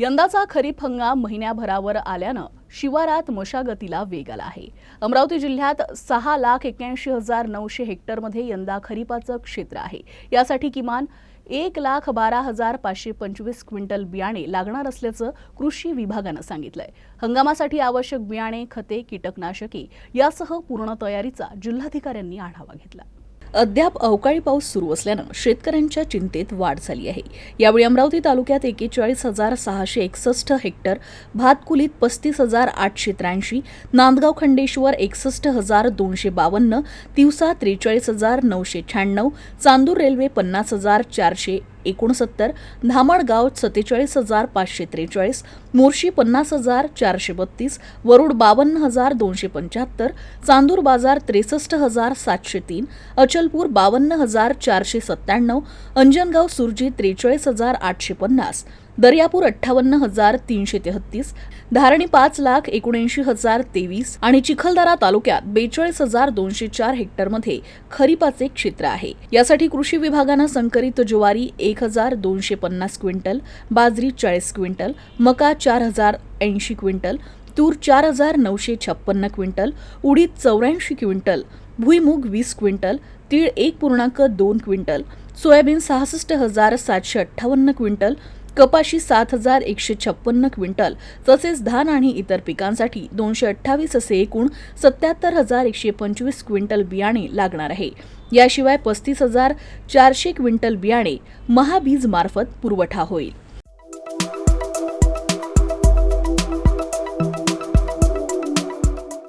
यंदाचा खरीप हंगाम महिन्याभरावर आल्यानं शिवारात मशागतीला वेग आला आहे. अमरावती जिल्ह्यात सहा लाख एक्क्याऐंशी हजार नऊशे हेक्टरमध्ये यंदा खरीपाचं क्षेत्र आहे. यासाठी किमान एक लाख बारा हजार पाचशे पंचवीस क्विंटल बियाणे लागणार असल्याचं कृषी विभागानं सांगितलंय. हंगामासाठी आवश्यक बियाणे खते कीटकनाशके यासह पूर्ण तयारीचा जिल्हाधिकाऱ्यांनी आढावा घेतला. अद्याप अवकाळी पाऊस सुरू असल्यानं शेतकऱ्यांच्या चिंतेत वाढ झाली आहे. यावेळी अमरावती तालुक्यात एकेचाळीस हजार सहाशे एकसष्ट हेक्टर भातकुलीत पस्तीस हजार आठशे त्र्याऐंशी नांदगाव खंडेश्वर एकसष्ट हजार दोनशे बावन्न तिवसा त्रेचाळीस हजार नऊशे शहाण्णव चांदूर रेल्वे पन्नास हजार चारशे एकोणसत्तर धामणगाव सत्तेचाळीस हजार पाचशे त्रेचाळीस मोर्शी पन्नास हजार चारशे बत्तीस वरुड बावन्न हजार दोनशे पंच्याहत्तर चांदूर बाजार त्रेसष्ट हजार सातशे तीन अचलपूर बावन्न हजार चारशे सत्त्याण्णव अंजनगाव सुरजी त्रेचाळीस हजार आठशे पन्नास दर्यापूर अठ्ठावन्न हजार तीनशे तेहत्तीस धारणी पाच लाख एकोणऐंशी हजार तेवीस आणि चिखलदरा तालुक्यात बेचाळीस हजार दोनशे चार हेक्टरमध्ये खरीपाचे क्षेत्र आहे. यासाठी कृषी विभागानं संकरित ज्वारी एक हजार दोनशे पन्नास क्विंटल बाजरी चाळीस क्विंटल मका चार हजार ऐंशी क्विंटल तूर चार हजार नऊशे छप्पन्न क्विंटल उडीद चौऱ्याऐंशी क्विंटल भुईमूग वीस क्विंटल तीळ एक पूर्णांक दोन क्विंटल सोयाबीन सहासष्ट हजार सातशे अठ्ठावन्न क्विंटल कपाशी सात हजार एकशे छप्पन्न क्विंटल तसेच धान आणि इतर पिकांसाठी दोनशे अठ्ठावीस असे एकूण सत्याहत्तर हजार एकशे पंचवीस क्विंटल बियाणे लागणार आहे. याशिवाय पस्तीस हजार चारशे क्विंटल बियाणे महाबीज मार्फत पुरवठा होईल.